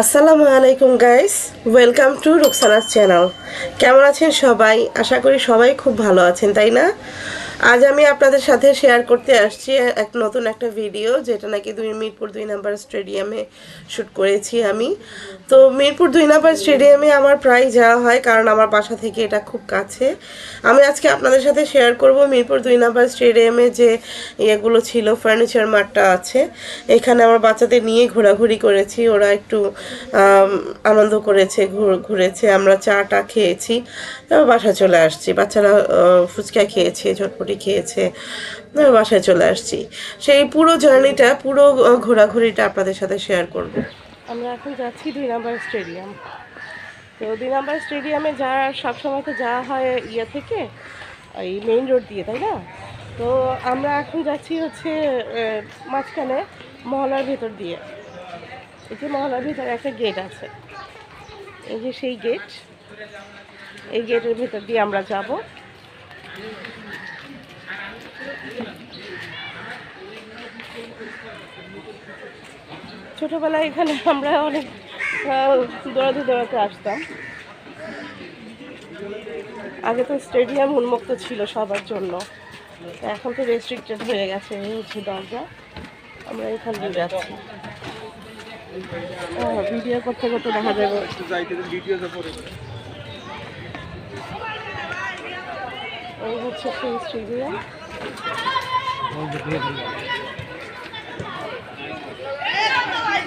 আসসালামু আলাইকুম guys welcome to রুকসানার চ্যানেল কেমন আছেন সবাই? আশা করি সবাই খুব ভালো আছেন, তাই না? আজ আমি আপনাদের সাথে শেয়ার করতে আসছি এক নতুন একটা ভিডিও যেটা নাকি দুই মিরপুর দুই নাম্বার স্টেডিয়ামে শ্যুট করেছি আমি। তো মিরপুর দুই নাম্বার স্টেডিয়ামে আমার প্রায় যাওয়া হয়, কারণ আমার বাসা থেকে এটা খুব কাছে। আমি আজকে আপনাদের সাথে শেয়ার করব মিরপুর দুই নাম্বার স্টেডিয়ামে যে ইয়েগুলো ছিল ফার্নিচার মাঠটা আছে। এখানে আমার বাচ্চাদের নিয়ে ঘোরাঘুরি করেছি, ওরা একটু আনন্দ করেছে, ঘুর- ঘুরেছে, আমরা চাটা খেয়েছি। বাসায় চলে আসছি, বাচ্চারা ফুচকা খেয়েছে, ঝটপটি খেয়েছে বাসায় চলে আসছি। সেই পুরো জার্নিটা, পুরো ঘোরাঘুরিটা আপনাদের সাথে শেয়ার করব। আমরা এখন যাচ্ছি দুই নাম্বার স্টেডিয়াম। তো দুই নাম্বার স্টেডিয়ামে যাওয়ার সবসময় তো যাওয়া হয় ইয়ে থেকে এই মেইন রোড দিয়ে, তাই না? তো আমরা এখন যাচ্ছি হচ্ছে মাঝখানে মহলার ভেতর দিয়ে। এই যে মহলার ভিতরে একটা গেট আছে। এই যে সেই গেট এই গেটের ভেতর দিয়ে আমরা যাব। ছোটবেলায় এখানে আমরা অনেক দৌড়াতে দৌড়াতে আসতাম। আগে তো স্টেডিয়াম উন্মুক্ত ছিল সবার জন্য। এখন তো রেস্ট্রিক্টেড হয়ে গেছে এই হচ্ছে দরজা। আমরা এখান দিয়ে যাচ্ছি। ভিডিও করতে করতে দেখা যাবে। এই হচ্ছে স্টেডিয়াম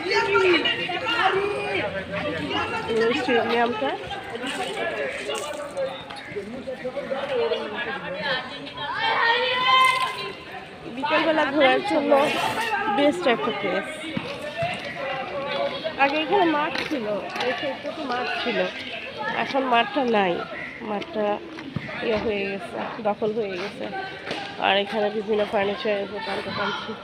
এই বিকেলবেলা ঘোরার জন্য বেস্ট একটা প্লেস আগে এখানে মাঠ ছিল তো মাঠ ছিল। এখন মাঠটা নাই। মাঠটা ইয়ে হয়ে গেছে, দখল হয়ে গেছে। আর এখানে বিভিন্ন ফার্নিচারের দোকান টোকান ছি-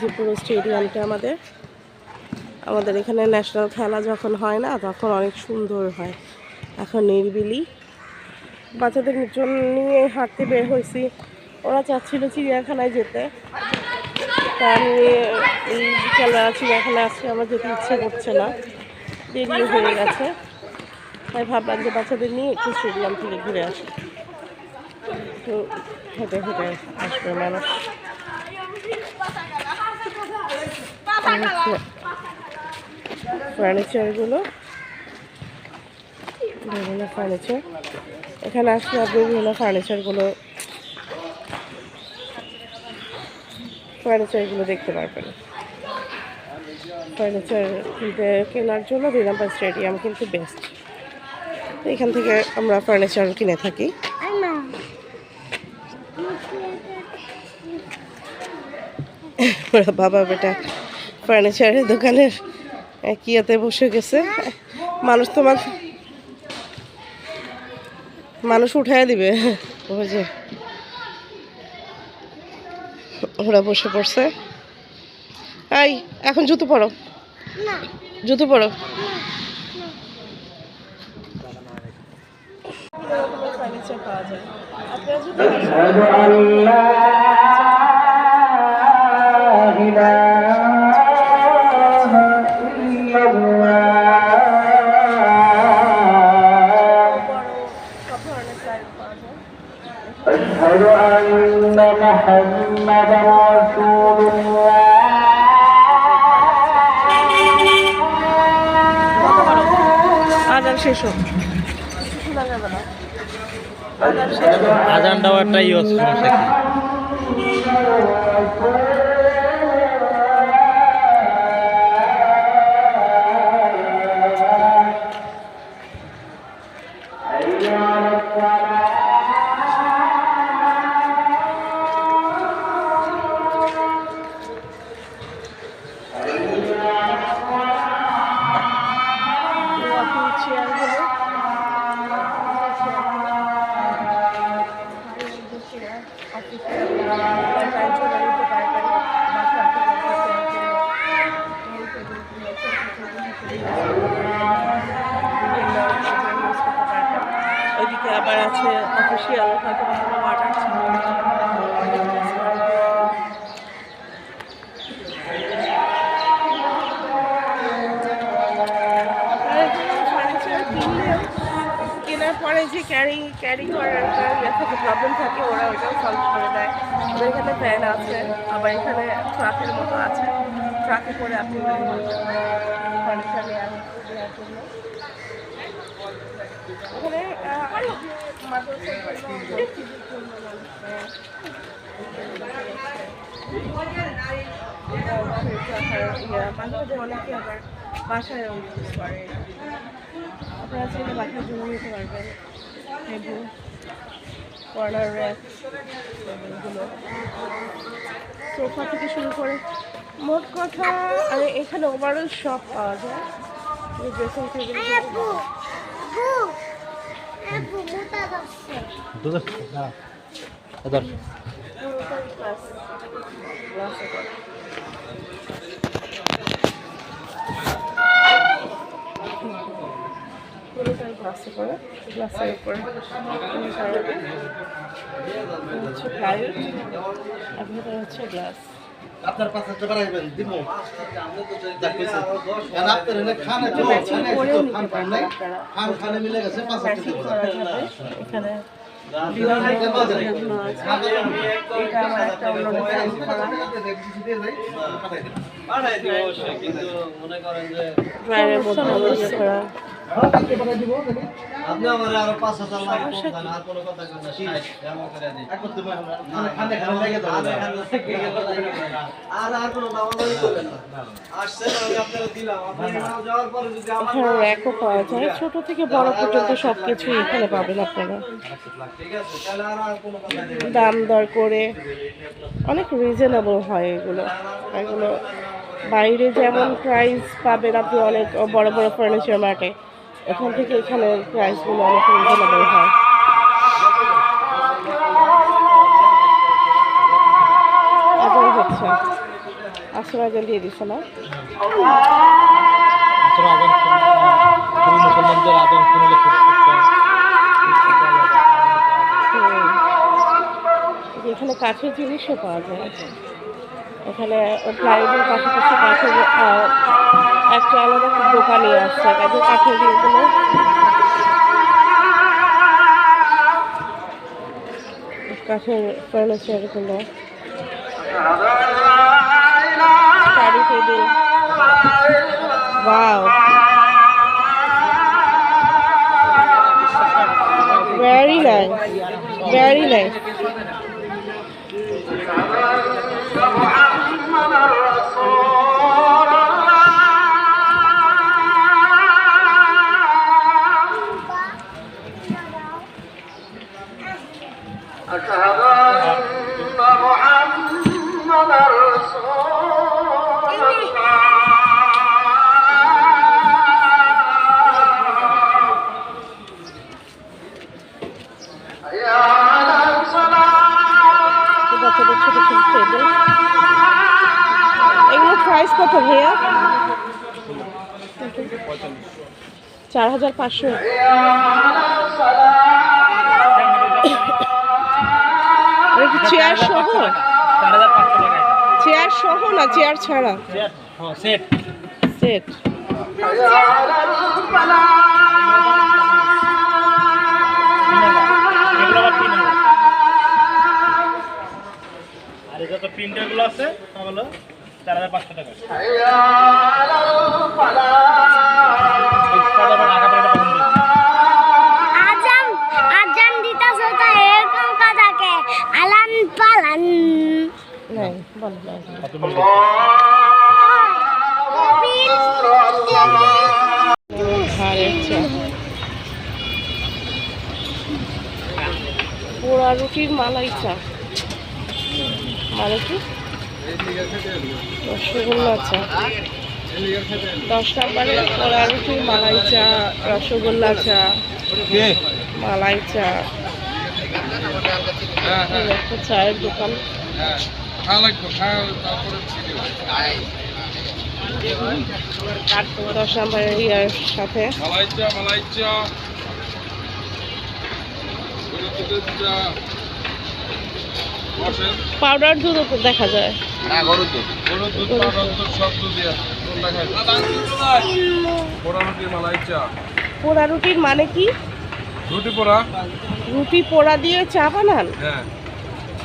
যে পুরো স্টেডিয়ামটা আমাদের। আমাদের এখানে ন্যাশনাল খেলা যখন হয় না, তখন অনেক সুন্দর হয়। এখন নিরিবিলি। বাচ্চাদের জন্য নিয়ে হাঁটতে বের হয়েছি। ওরা চাচ্ছিল চিড়িয়াখানায় যেতে। তা আমি এই বিকেলবেলা চিড়িয়াখানায় আজকে আমার যেতে ইচ্ছে করছে না। দেরি হয়ে গেছে। তাই ভাবলাম যে বাচ্চাদের নিয়ে একটু স্টেডিয়াম থেকে ঘুরে আসি। তো হেঁটে হেঁটে আসবে মানুষ। ফার্নিচারগুলো বিভিন্ন ফার্নিচার এখানে আসলে আপনি বিভিন্ন ফার্নিচারগুলো ফার্নিচারগুলো দেখতে পারবেন। ফার্নিচার কেনার জন্য দুই স্টেডিয়াম কিন্তু বেস্ট এখান থেকে আমরা ফার্নিচার কিনে থাকি। ওরা বাবা বেটা ফার্নিচারের দোকানের কিয়াতে বসে গেছে। মানুষ তো মাথ- মানুষ উঠাই দিবে। ওই যে ওরা বসে পড়ছে। এই এখন জুতো পরো। জুতো পরো। পাওয়া যায় أشهد أن محمدا رسول الله আজান শেষ হোক শোনা যাবে না আজান শেষ হোক। শিয়াল হয়তো কোনো অর্ডার ছিল। ফার্নিচার কেনার পরে যে ক্যারি ক্যারি করার একটা প্রবলেম থাকে, ওরা ওইটাও সলভ করে দেয়। ওদের এখানে ফ্যান আছে, আবার এখানে ট্রাকের মতো আছে। ট্রাকে করে আপনি ফার্নিচার নেওয়ার জন্য ওখানে আহ, আরও যে মাদ্রাসার জন্য মসজিদের জন্য মানুষ নেয়। এটা হচ্ছে আপনার মাঝে মাঝে অনেকে আবার বাসায় ইউজ করে আপনারা চাইলে জন্য নিতে পারবেন। টেবিল কর্নার র্যাক টেবিলগুলো সোফা থেকে শুরু করে মোট কথা আর এখানে ওভারঅল সব পাওয়া যায়। ড্রেসিং টেবিল দুধ দাঁড়া পুরোটাই গ্লাসে করে গ্লাসের উপরে হচ্ছে প্লাইউড আর ভেতরে হচ্ছে গ্লাস আপনার পাশে তো বাড়াইবেন দিব। আপনার এনে খান ম্যাচিং খান করেও খান খান নাই। খান খানে মিলে গেছে পাঁচ হাজার দিব এখানে একটা ড্রয়ারের মধ্যে করা আপনি আমার আরও পাঁচ হাজার লাগে আর কোনো কথা কই না। ষাট এমন করে দিন। একবার তুমি খানে খানে লেগে যাবে আর আর কোনো দাম করবেন না। আসছে আপনারা দিলাম। যাওয়ার পরে যদি আমার র্যাকও পাওয়া যায়। ছোট থেকে বড় পর্যন্ত সব কিছুই এখানে পাবেন আপনারা। ঠিক আছে? তাহলে আর আর কোনো কথা নেই। দাম দর করে অনেক রিজনেবল হয় এগুলো। এগুলো বাইরে যেমন প্রাইস পাবেন আপনি অনেক বড় বড় ফার্নিচার মার্টে এখান থেকে এখানে প্রাইসগুলো অনেক রিজনেবল হয়। হচ্ছে। দিয়ে না? এখানে কাঠের জিনিসও পাওয়া যায়। এখানে প্লাইউডের পাশাপাশি কাঠের একটা আলাদা দোকানই আছে। কাঠের কাঠের ইয়েগুলো কাঠের ফার্নিচারগুলো study table. Wow very nice very nice এদের এগুলো প্রাইস কত ভাইয়া? চার হাজার পাঁচশো। চেয়ার সহ? চেয়ার সহ না চেয়ার ছাড়া? সেট সেট হ্যাঁ, প্রিন্টারগুলো আছে হলো চার হাজার পাঁচশো টাকা। পোড়া রুটির মালাই চা মানে কি? রসগোল্লা চা দশ নম্বরে রুটির মালাই চা রসগোল্লা চা মালাই চা। একটা চায়ের দোকান। দশ নম্বরের ইয়ার সাথে। পাউডার দুধ দেখা যায়। গরুর দুধ। পাউডার দুধ সব দুধই আছে। পোড়া রুটি মালাই চা। পোড়া রুটির মানে কি? রুটি পোড়া। রুটি পোড়া দিয়ে চা বানান? হ্যাঁ।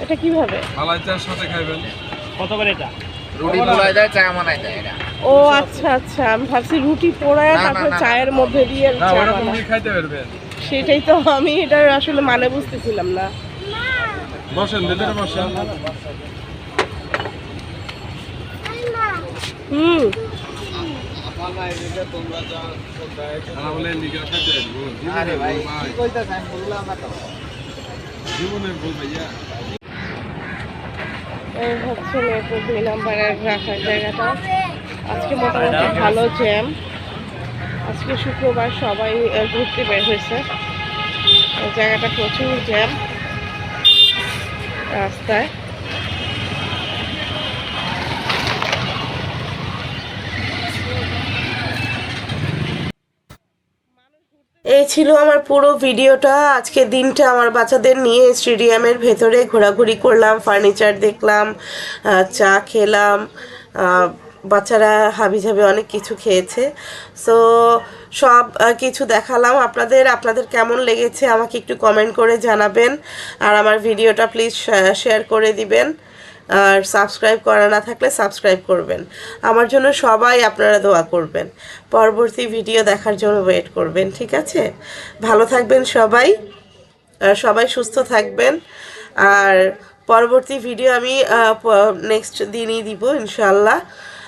এটা কীভাবে? মালাই চার সাথে খাইবেন। কত করে এটা? রুটি পোড়াই দেয় চা মানাই দেয় এটা ও আচ্ছা আচ্ছা আমি ভাবছি রুটি পোড়ায় তারপর চায়ের মধ্যে দিয়ে চা বানায়। খাইতে পারবেন। সেটাই তো আমি এটার আসলে মানে বুঝতেছিলাম না। বসেন ভেতরে বসেন। হুম। এই হচ্ছে মেয়েপুর দুই নম্বরের রাখার জায়গাটা। আজকে মোটামুটি ভালো জ্যাম আজকে শুক্রবার সবাই ঘুরতে বের হয়েছে। জায়গাটা প্রচুর জ্যাম রাস্তায় এই ছিল আমার পুরো ভিডিওটা। আজকে দিনটা আমার বাচ্চাদের নিয়ে স্টেডিয়ামের ভেতরে ঘোরাঘুরি করলাম, ফার্নিচার দেখলাম চা খেলাম বাচ্চারা হাবিজাবি অনেক কিছু খেয়েছে। সো সব কিছু দেখালাম। আপনাদের আপনাদের কেমন লেগেছে আমাকে একটু কমেন্ট করে জানাবেন। আর আমার ভিডিওটা প্লিজ শেয়ার করে দিবেন। আর সাবস্ক্রাইব করা না থাকলে সাবস্ক্রাইব করবেন। আমার জন্য সবাই আপনারা দোয়া করবেন। পরবর্তী ভিডিও দেখার জন্য ওয়েট করবেন, ঠিক আছে? ভালো থাকবেন সবাই। আর সবাই সুস্থ থাকবেন। আর পরবর্তী ভিডিও আমি নেক্সট দিনই দিব ইনশাল্লাহ